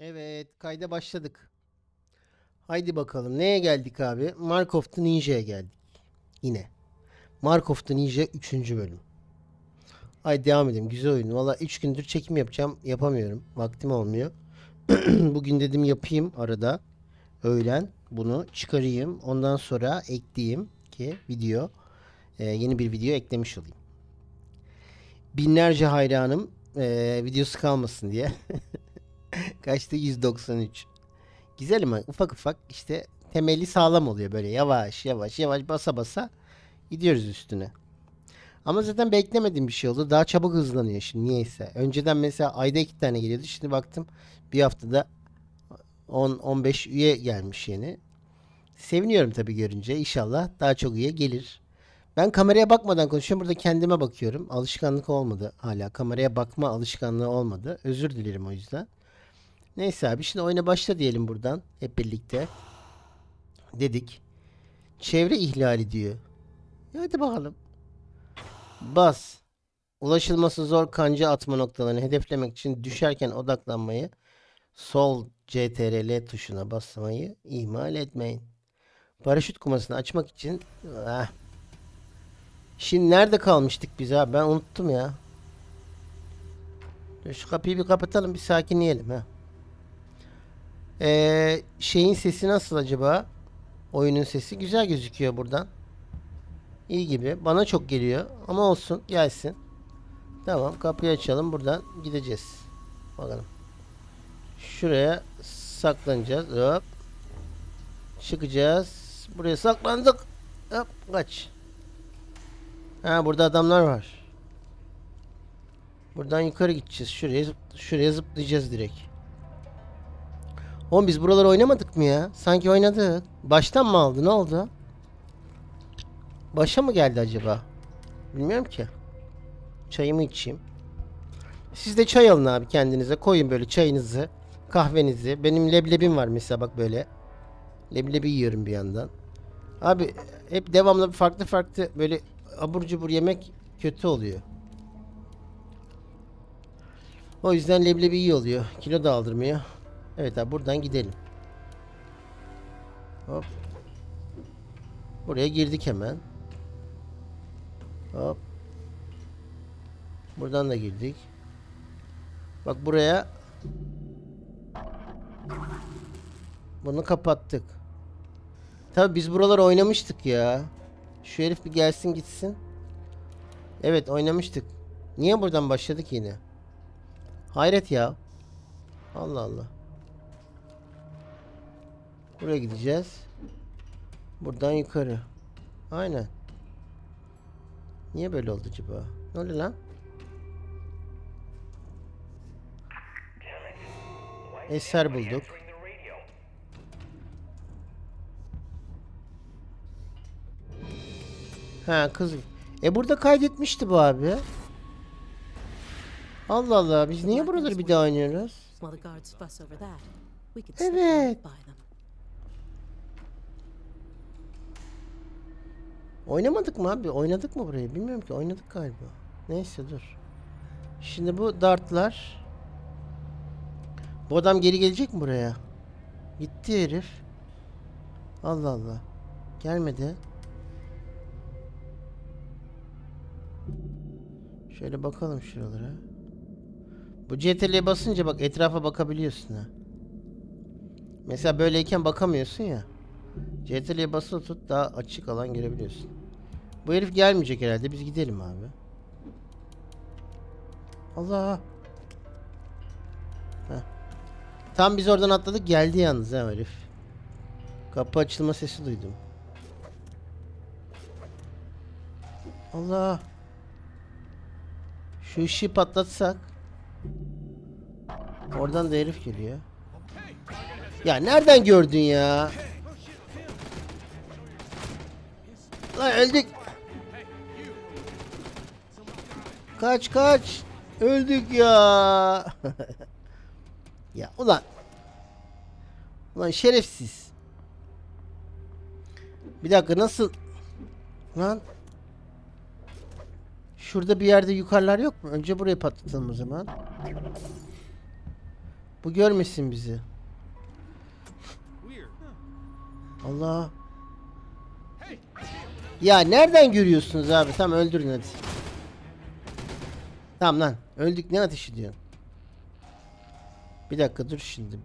Evet, kayda başladık. Haydi bakalım. Neye geldik abi? Mark of the Ninja'ya geldik. Yine. Mark of the Ninja 3. bölüm. Haydi devam edelim. Güzel oyun. Valla 3 gündür çekim yapacağım. Yapamıyorum. Vaktim olmuyor. Bugün dedim yapayım arada. Öğlen bunu çıkarayım. Ondan sonra ekleyeyim ki video e, yeni bir video eklemiş olayım. Binlerce hayranım e, videosu kalmasın diye. Kaçtı? 193. Güzel ama ufak ufak işte temeli sağlam oluyor böyle yavaş yavaş yavaş basa basa gidiyoruz üstüne. Ama zaten beklemediğim bir şey oldu. Daha çabuk hızlanıyor şimdi niyeyse. Önceden mesela ayda iki tane geliyordu. Şimdi baktım bir haftada 10-15 üye gelmiş yeni. Seviniyorum tabii görünce. İnşallah daha çok üye gelir. Ben kameraya bakmadan konuşuyorum. Burada kendime bakıyorum. Alışkanlık olmadı hala. Kameraya bakma alışkanlığı olmadı. Özür dilerim o yüzden. Neyse abi şimdi oyuna başla diyelim buradan hep birlikte. Dedik. Çevre ihlali diyor. Hadi bakalım. Bas. Ulaşılması zor kanca atma noktalarını hedeflemek için düşerken odaklanmayı sol CTRL tuşuna basmayı ihmal etmeyin. Paraşüt kumasını açmak için ah. Şimdi nerede kalmıştık biz abi? Ben unuttum ya. Şu kapıyı bir kapatalım bir sakinleyelim ha. Ee, şeyin sesi nasıl acaba? Oyunun sesi güzel gözüküyor buradan. İyi gibi. Bana çok geliyor ama olsun gelsin. Tamam kapıyı açalım buradan gideceğiz. Bakalım. Şuraya saklanacağız. Hop. Çıkacağız. Buraya saklandık. Hop kaç. Ha burada adamlar var. Buradan yukarı gideceğiz. Şuraya şuraya zıplayacağız direkt. Oğlum biz buraları oynamadık mı ya? Sanki oynadık. Baştan mı aldı? Ne oldu? Başa mı geldi acaba? Bilmiyorum ki. Çayımı içeyim. Siz de çay alın abi kendinize. Koyun böyle çayınızı, kahvenizi. Benim leblebim var mesela bak böyle. Leblebi yiyorum bir yandan. Abi hep devamlı farklı farklı böyle abur cubur yemek kötü oluyor. O yüzden leblebi iyi oluyor. Kilo da aldırmıyor. Evet abi buradan gidelim. Hop. Buraya girdik hemen. Hop. Buradan da girdik. Bak buraya bunu kapattık. Tabi biz buralar oynamıştık ya. Şu herif bir gelsin gitsin. Evet oynamıştık. Niye buradan başladık yine? Hayret ya. Allah Allah. Buraya gideceğiz. Buradan yukarı. Aynen. Niye böyle oldu acaba? Ne oluyor lan? Eser bulduk. Ha kız. E burada kaydetmişti bu abi. Allah Allah biz niye buraları bir daha oynuyoruz? While Oynamadık mı abi? Oynadık mı burayı? Bilmiyorum ki. Oynadık galiba. Neyse dur. Şimdi bu dartlar. Bu adam geri gelecek mi buraya? Gitti herif. Allah Allah. Gelmedi. Şöyle bakalım şuralara. Bu CTRL'ye basınca bak etrafa bakabiliyorsun ha. Mesela böyleyken bakamıyorsun ya. CTRL'ye basılı tut daha açık alan görebiliyorsun. Bu herif gelmeyecek herhalde. Biz gidelim abi. Allah. Heh. Tam biz oradan atladık geldi yalnız ha herif. Kapı açılma sesi duydum. Allah. Şu ışığı patlatsak. Oradan da herif geliyor. Ya nereden gördün ya? Lan öldük. Kaç kaç. Öldük ya. ya ulan. Ulan şerefsiz. Bir dakika nasıl? Lan. Şurada bir yerde yukarılar yok mu? Önce burayı patlatalım o zaman. Bu görmesin bizi. Allah. Ya nereden görüyorsunuz abi? Tamam öldürün hadi. Tamam lan. Öldük ne ateşi diyorsun? Bir dakika dur şimdi.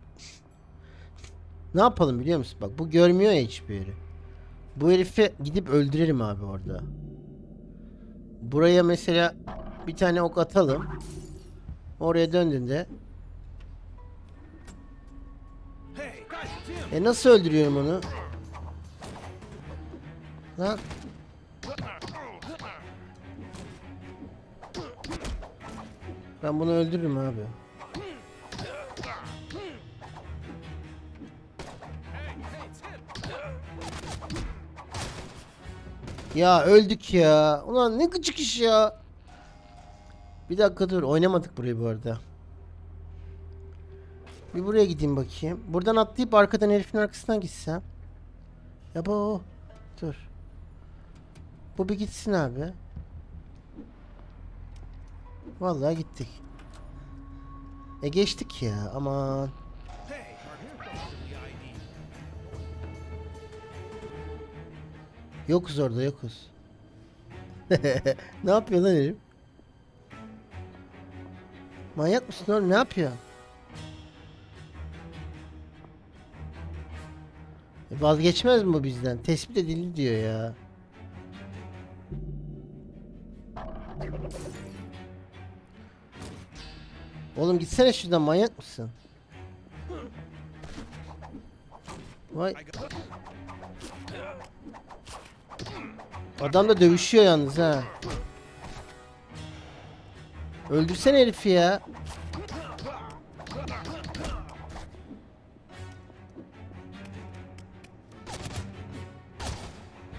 Ne yapalım biliyor musun? Bak bu görmüyor ya hiçbir yeri. Bu herifi gidip öldürelim abi orada. Buraya mesela bir tane ok atalım. Oraya döndüğünde. E nasıl öldürüyorum onu? Lan. Ben bunu öldürürüm abi. Ya öldük ya. Ulan ne gıcık iş ya. Bir dakika dur. Oynamadık burayı bu arada. Bir buraya gideyim bakayım. Buradan atlayıp arkadan herifin arkasından gitsem. Ya bu. Dur. Bu bir gitsin abi. Vallahi gittik. E geçtik ya. Aman. Yokuz orada yokuz. ne yapıyor lan herif? Manyak mısın oğlum ne yapıyor? E vazgeçmez mi bu bizden? Tespit edildi diyor ya. Oğlum gitsene şuradan manyak mısın? Vay. Adam da dövüşüyor yalnız ha. Öldürsene herifi ya.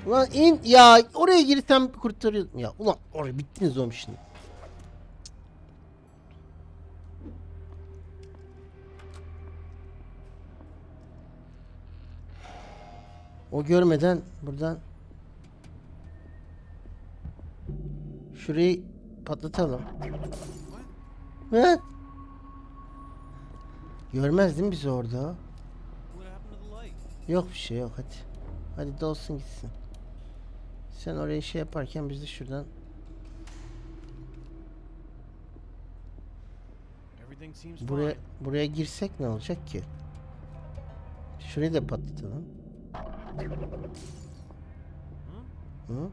Ulan in ya oraya girsem kurtarıyordum ya. Ulan oraya bittiniz oğlum şimdi. O görmeden buradan Şurayı patlatalım. He? Görmez değil mi bizi orada? Yok bir şey yok hadi. Hadi dolsun gitsin. Sen oraya şey yaparken biz de şuradan buraya buraya girsek ne olacak ki? Şurayı da patlatalım. Hı?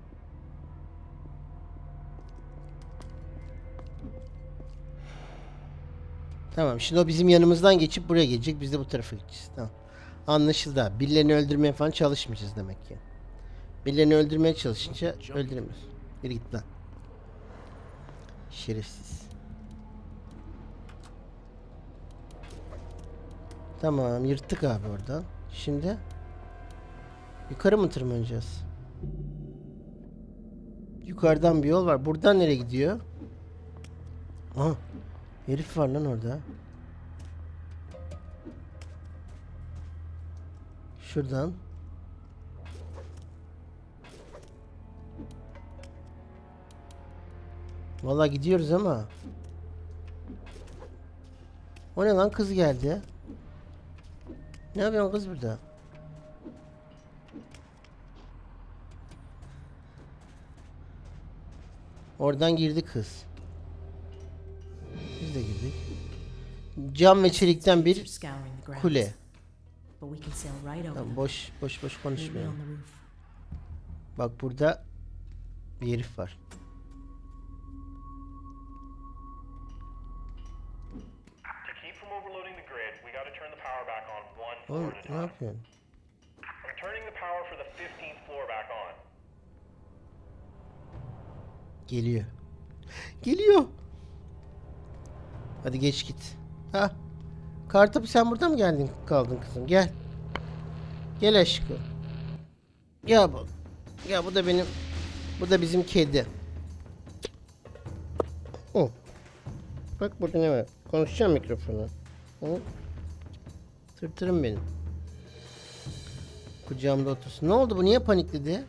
Tamam şimdi o bizim yanımızdan geçip buraya gelecek biz de bu tarafa gideceğiz. Tamam. Anlaşıldı abi. Birilerini öldürmeye falan çalışmayacağız demek ki. Birilerini öldürmeye çalışınca öldüremiyoruz. Yürü git lan. Şerefsiz. Tamam yırttık abi oradan. Şimdi yukarı mı tırmanacağız? Yukarıdan bir yol var. Buradan nereye gidiyor? Aha. Herif var lan orada. Şuradan. Vallahi gidiyoruz ama. O ne lan kız geldi. Ne yapıyorsun kız burada? Oradan girdi kız. Biz de girdik. Cam ve çelikten bir kule. Tamam, boş boş boş konuşmayalım. Bak burada bir herif var. To keep from Geliyor. Geliyor. Hadi geç git. Ha. Kartopu sen burada mı geldin kaldın kızım? Gel. Gel aşkım. Gel bak. Gel bu da benim bu da bizim kedi. Hı. Bak burada ne var? Konuşacağım mikrofona. Hı? Tırtırım benim. Kucağımda otursun. Ne oldu bu? Niye panikledi?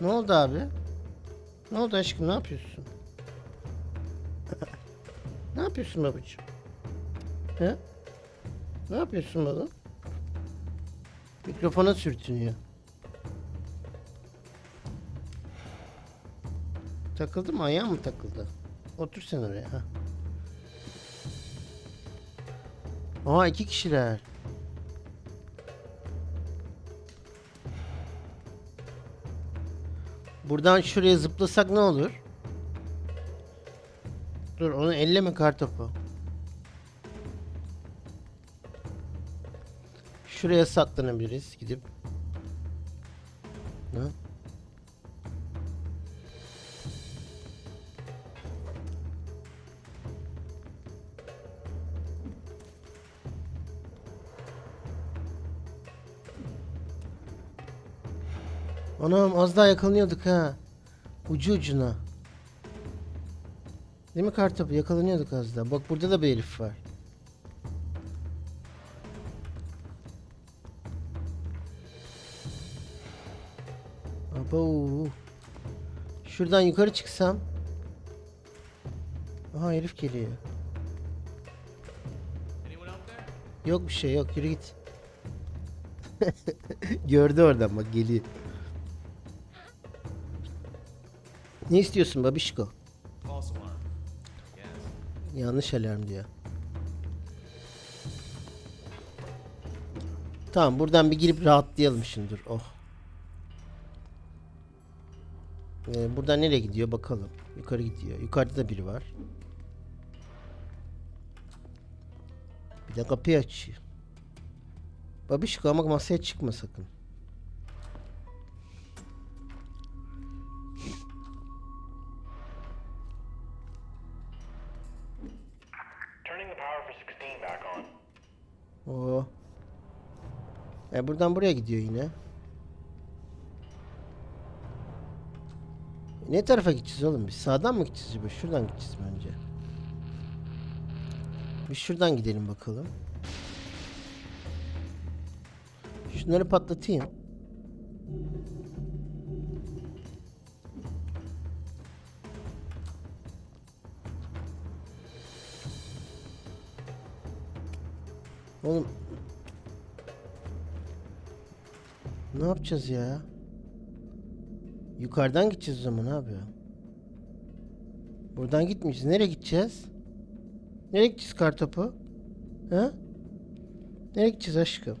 Ne oldu abi? Ne oldu aşkım? Ne yapıyorsun? ne yapıyorsun babacığım? He? Ne yapıyorsun bana? Mikrofona sürtünüyor. Takıldı mı? Ayağın mı takıldı? Otur sen oraya. Ha. Aa iki kişiler. Buradan şuraya zıplasak ne olur? Dur onu elleme kartopu. Şuraya saklanabiliriz gidip. Ne? Anam az daha yakalanıyorduk ha. Ucu ucuna. Değil mi kartopu? Yakalanıyorduk az daha. Bak burada da bir herif var. Abo. Şuradan yukarı çıksam. Aha herif geliyor. Yok bir şey yok yürü git. Gördü oradan bak geliyor. Ne istiyorsun babişko? Yanlış alarm diyor. Tamam buradan bir girip rahatlayalım şimdi dur. Oh. Ee, buradan nereye gidiyor bakalım. Yukarı gidiyor. Yukarıda da biri var. Bir de kapıyı açıyor. Babişko ama masaya çıkma sakın. Oo. E buradan buraya gidiyor yine. Ne tarafa gideceğiz oğlum biz? Sağdan mı gideceğiz acaba? Şuradan gideceğiz bence. Bir şuradan gidelim bakalım. Şunları patlatayım. Oğlum Ne yapacağız ya? Yukarıdan gideceğiz o zaman abi. Buradan gitmeyeceğiz. Nereye gideceğiz? Nereye gideceğiz kartopu? Ha? Nereye gideceğiz aşkım?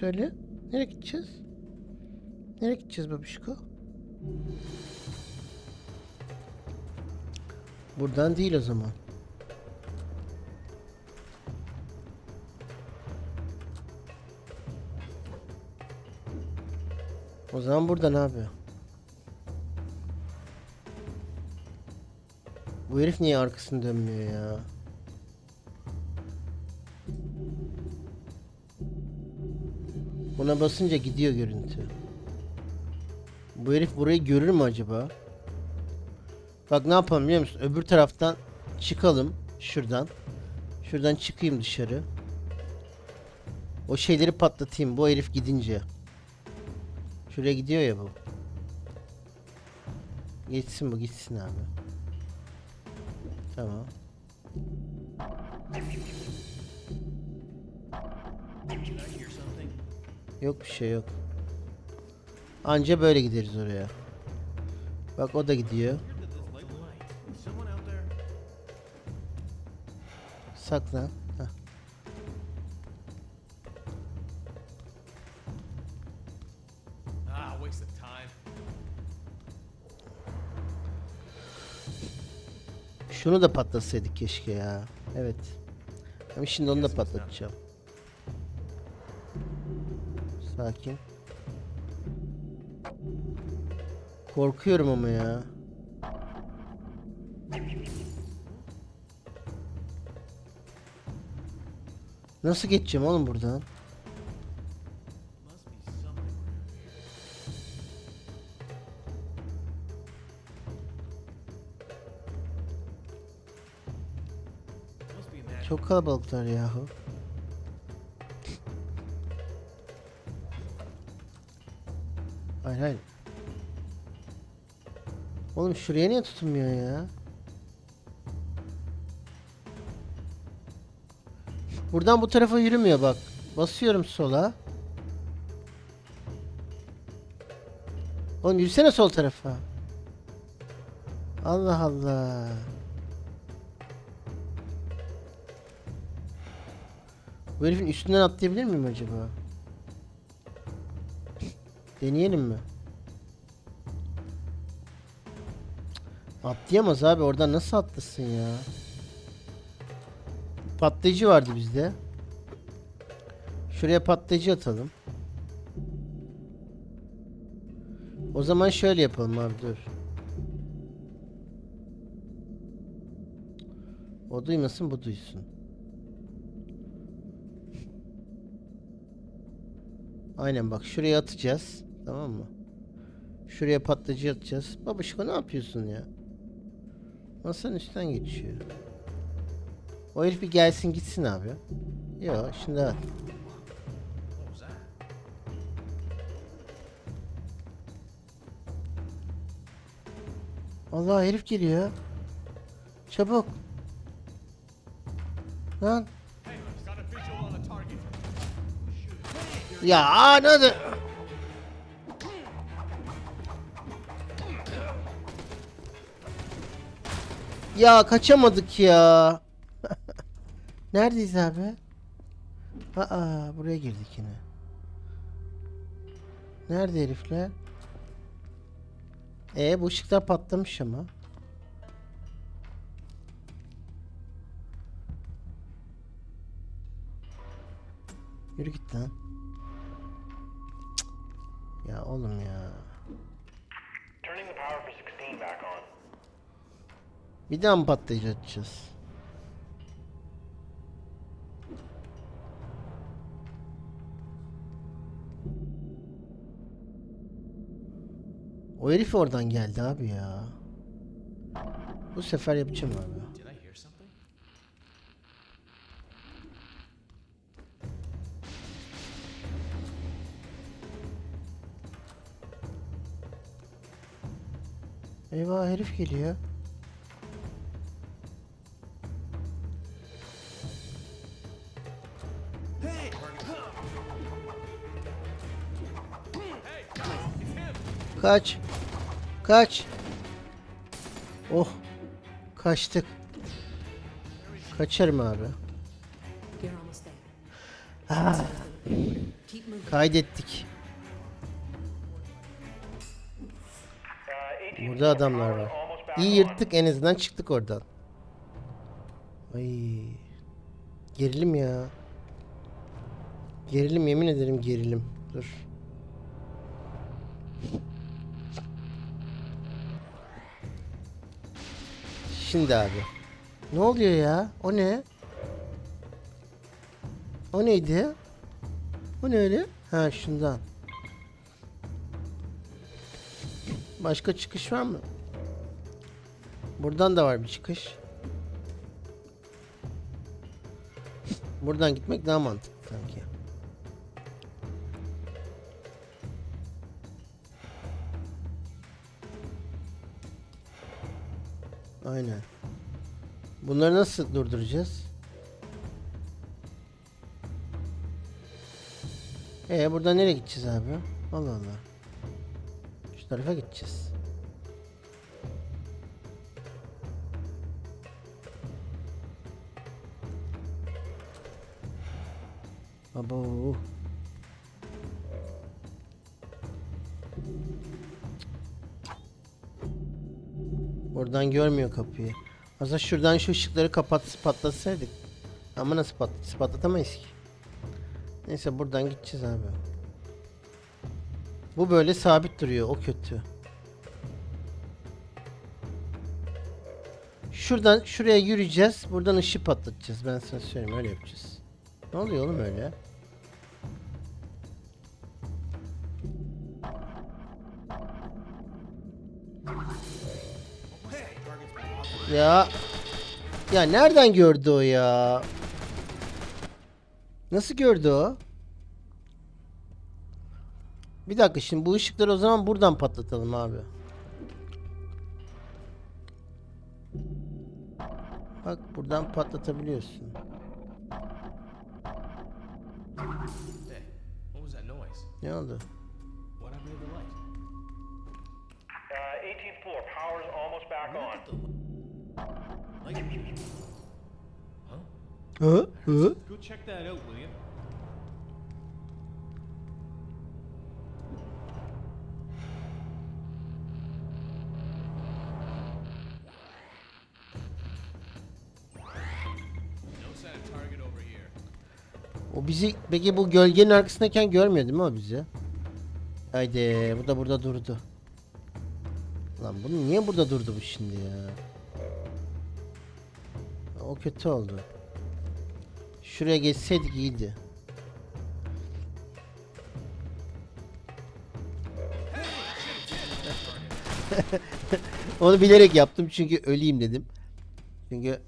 Söyle. Nereye gideceğiz? Nereye gideceğiz babişko? Buradan değil o zaman. O zaman buradan abi. Bu herif niye arkasını dönmüyor ya? Buna basınca gidiyor görüntü. Bu herif burayı görür mü acaba? Bak ne yapalım biliyor musun? Öbür taraftan çıkalım. Şuradan. Şuradan çıkayım dışarı. O şeyleri patlatayım bu herif gidince. Şuraya gidiyor ya bu. Geçsin bu gitsin abi. Tamam. Yok bir şey yok. Anca böyle gideriz oraya. Bak o da gidiyor. Where Şunu da patlatsaydık keşke ya. Evet. Ama şimdi onu da patlatacağım. Sakin. Korkuyorum ama ya. Nasıl geçeceğim oğlum buradan? Kalabalıklar yahu. Hayır hayır. Oğlum şuraya niye tutunmuyor ya? Buradan bu tarafa yürümüyor bak. Basıyorum sola. Oğlum yürüsene sol tarafa. Allah Allah. Bu herifin üstünden atlayabilir miyim acaba? Deneyelim mi? Atlayamaz abi oradan nasıl atlasın ya? Patlayıcı vardı bizde. Şuraya patlayıcı atalım. O zaman şöyle yapalım abi dur. O duymasın bu duysun. Aynen bak şuraya atacağız. Tamam mı? Şuraya patlayıcı atacağız. Babuşko ne yapıyorsun ya? Masanın üstten geçiyor. O herif bir gelsin gitsin abi. Yok şimdi at. Allah herif geliyor. Çabuk. Lan. Ya anladı. Ya kaçamadık ya. Neredeyiz abi? Aa buraya girdik yine. Nerede herifler? E bu ışıklar patlamış ama. Yürü git lan. Ya oğlum ya. Turning the power for 16 back on. Bir daha mı patlayıcı atacağız? O herif oradan geldi abi ya. Bu sefer yapacağım abi. Eyvah herif geliyor. Kaç. Kaç. Oh. Kaçtık. Kaçarım abi. Ah, kaydettik. 18 Burada adamlar var. İyi yırttık en azından çıktık oradan. Ay. Gerilim ya. Gerilim yemin ederim gerilim. Dur. Şimdi abi. Ne oluyor ya? O ne? O neydi? O ne öyle? Ha şundan. Başka çıkış var mı? Buradan da var bir çıkış. Buradan gitmek daha mantıklı sanki. Aynen. Bunları nasıl durduracağız? Ee buradan nereye gideceğiz abi? Allah Allah. Tarafa gideceğiz. Abo. Oradan görmüyor kapıyı. Aslında şuradan şu ışıkları kapat patlatsaydık. Ama nasıl pat patlatamayız ki. Neyse buradan gideceğiz abi. Bu böyle sabit duruyor. O kötü. Şuradan şuraya yürüyeceğiz. Buradan ışık patlatacağız. Ben sana söyleyeyim öyle yapacağız. Ne oluyor oğlum öyle? Ya ya nereden gördü o ya? Nasıl gördü o? Bir dakika şimdi bu ışıkları o zaman buradan patlatalım abi. Bak buradan patlatabiliyorsun. Hey, what was that noise? Ne oldu? What happened Bizi peki bu gölgenin arkasındayken görmüyor değil mi o bizi? Haydi bu da burada durdu. Lan bunu niye burada durdu bu şimdi ya? O kötü oldu. Şuraya geçseydik iyiydi. Onu bilerek yaptım çünkü öleyim dedim. Çünkü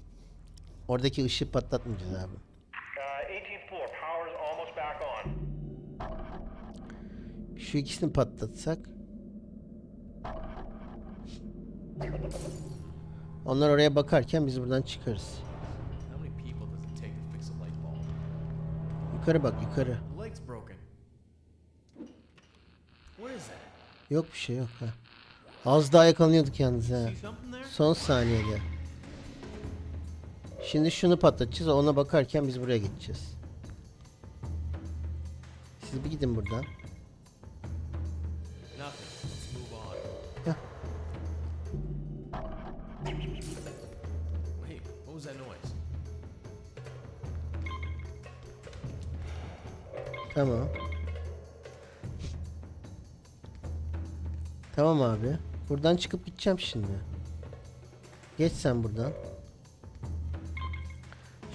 oradaki ışığı patlatmayacağız abi. Şu ikisini patlatsak. Onlar oraya bakarken biz buradan çıkarız. Yukarı bak yukarı. Yok bir şey yok ha. Az daha yakalanıyorduk yalnız ha. Son saniyede. Şimdi şunu patlatacağız. Ona bakarken biz buraya geçeceğiz. Siz bir gidin buradan. Tamam. Tamam abi. Buradan çıkıp gideceğim şimdi. Geç sen buradan.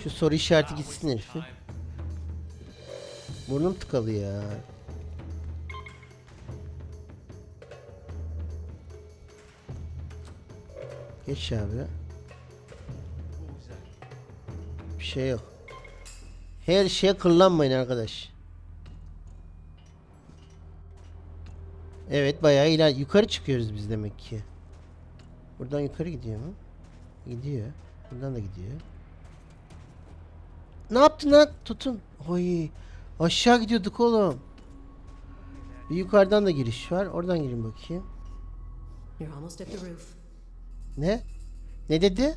Şu soru işareti gitsin herifi. Time. Burnum tıkalı ya. Geç abi. Bir şey yok. Her şeye kırlanmayın arkadaş. Evet bayağı iler yukarı çıkıyoruz biz demek ki. Buradan yukarı gidiyor mu? Gidiyor. Buradan da gidiyor. Ne yaptın lan? Tutun. Oy. Aşağı gidiyorduk oğlum. Bir yukarıdan da giriş var. Oradan girin bakayım. You're almost at the roof. Ne? Ne dedi?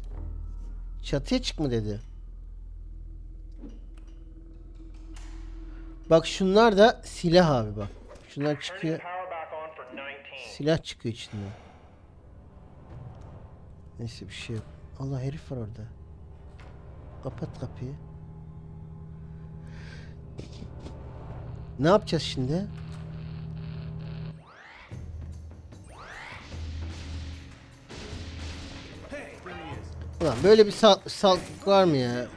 Çatıya çık mı dedi? Bak şunlar da silah abi bak. Şunlar çıkıyor. Silah çıkıyor içinden. Neyse bir şey yok. Allah herif var orada. Kapat kapıyı. Ne yapacağız şimdi? Ulan böyle bir sal salak var mı ya?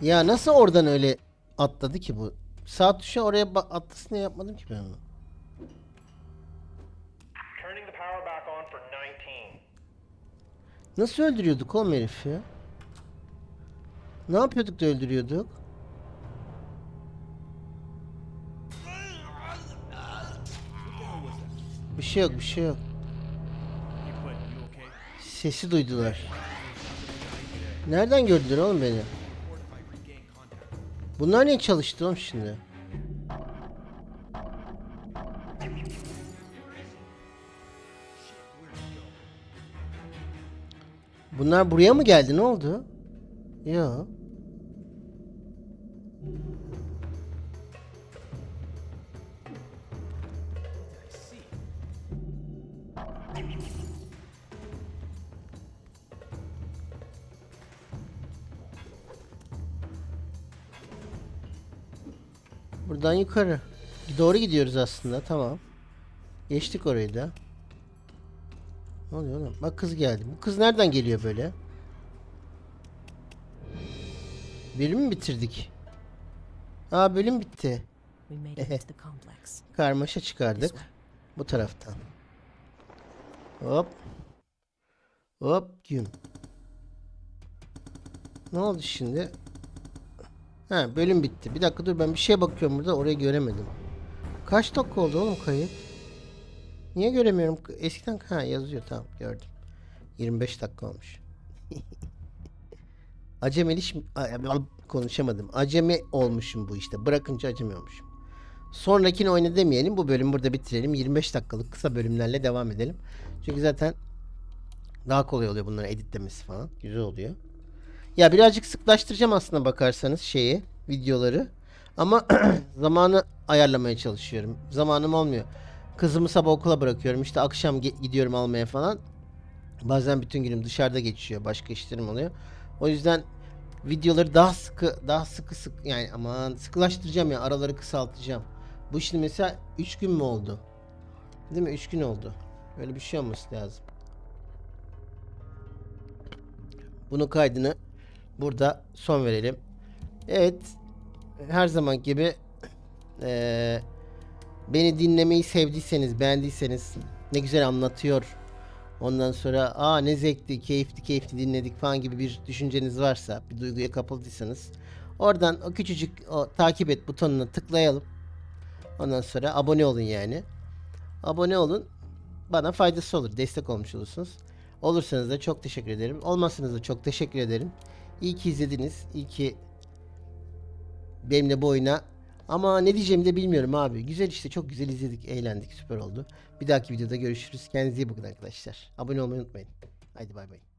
Ya nasıl oradan öyle atladı ki bu? Sağ tuşa oraya ba- atlasın diye yapmadım ki ben onu. Turning the power back on for 19. Nasıl öldürüyorduk oğlum herifi? Ne yapıyorduk da öldürüyorduk? Bir şey yok, bir şey yok. Sesi duydular. Nereden gördüler oğlum beni? Bunlar niye çalıştı oğlum şimdi? Bunlar buraya mı geldi? Ne oldu? Yo. Buradan yukarı. Doğru gidiyoruz aslında. Tamam. Geçtik orayı da. Ne oluyor oğlum? Bak kız geldi. Bu kız nereden geliyor böyle? Bölüm mü bitirdik? Aa bölüm bitti. Karmaşa çıkardık. Bu taraftan. Hop. Hop gün. Ne oldu şimdi? Ha bölüm bitti. Bir dakika dur ben bir şeye bakıyorum burada orayı göremedim. Kaç dakika oldu oğlum kayıt? Niye göremiyorum? Eskiden ha yazıyor tamam gördüm. 25 dakika olmuş. Acemeliş konuşamadım. Acemi olmuşum bu işte. Bırakınca acemi olmuşum. Sonrakini oyna demeyelim. Bu bölüm burada bitirelim. 25 dakikalık kısa bölümlerle devam edelim. Çünkü zaten daha kolay oluyor bunları editlemesi falan. Güzel oluyor. Ya birazcık sıklaştıracağım aslında bakarsanız şeyi, videoları. Ama zamanı ayarlamaya çalışıyorum. Zamanım olmuyor. Kızımı sabah okula bırakıyorum. İşte akşam gidiyorum almaya falan. Bazen bütün günüm dışarıda geçiyor. Başka işlerim oluyor. O yüzden videoları daha sıkı, daha sıkı sık yani aman sıkılaştıracağım ya. Araları kısaltacağım. Bu şimdi mesela 3 gün mü oldu? Değil mi? 3 gün oldu. Böyle bir şey olması lazım. Bunun kaydını burada son verelim. Evet. Her zaman gibi eee, beni dinlemeyi sevdiyseniz, beğendiyseniz ne güzel anlatıyor. Ondan sonra aa ne zevkli, keyifli keyifli dinledik falan gibi bir düşünceniz varsa, bir duyguya kapıldıysanız oradan o küçücük o takip et butonuna tıklayalım. Ondan sonra abone olun yani. Abone olun. Bana faydası olur. Destek olmuş olursunuz. Olursanız da çok teşekkür ederim. Olmazsanız da çok teşekkür ederim. İyi ki izlediniz. İyi ki benimle bu oyuna ama ne diyeceğimi de bilmiyorum abi. Güzel işte çok güzel izledik, eğlendik, süper oldu. Bir dahaki videoda görüşürüz. Kendinize iyi bakın arkadaşlar. Abone olmayı unutmayın. Haydi bay bay.